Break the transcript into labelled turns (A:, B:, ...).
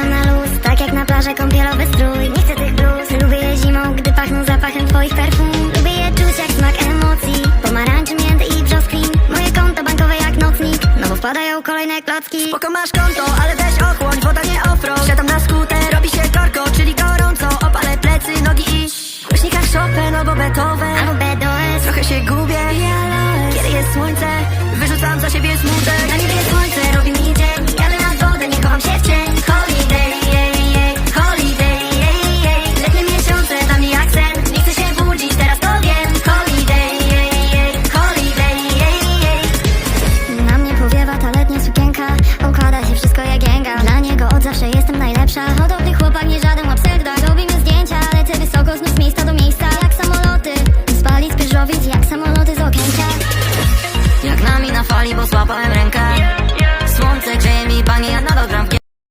A: na luz Tak jak na plażę kąpielowy strój. Nie chcę tych bluz Lubię je zimą, gdy pachną zapachem twoich perfum. Lubię je czuć jak smak emocji. Pomarańczy, mięty i brzoskwin. Moje konto bankowe jak nocnik. No bo wpadają kolejne klocki.
B: Spoko masz konto, ale weź ochłoń Woda nie ofro Siadam na skuter, robi się korko Czyli gorąco, opalę plecy, nogi i Głośnikach Chopin no albo betowe Albo
A: Beethoven.
B: Trochę się gubię. Kiedy jest słońce Wyrzucam za siebie smutek. Na niebie
A: zawsze jestem najlepsza. Hodowny chłopak, nie żaden abserda Robimy zdjęcia, lecę wysoko, znów z miejsca do miejsca. Jak samoloty, spalić pyżowic jak samoloty z okęcia
C: Jak nami na fali, bo złapałem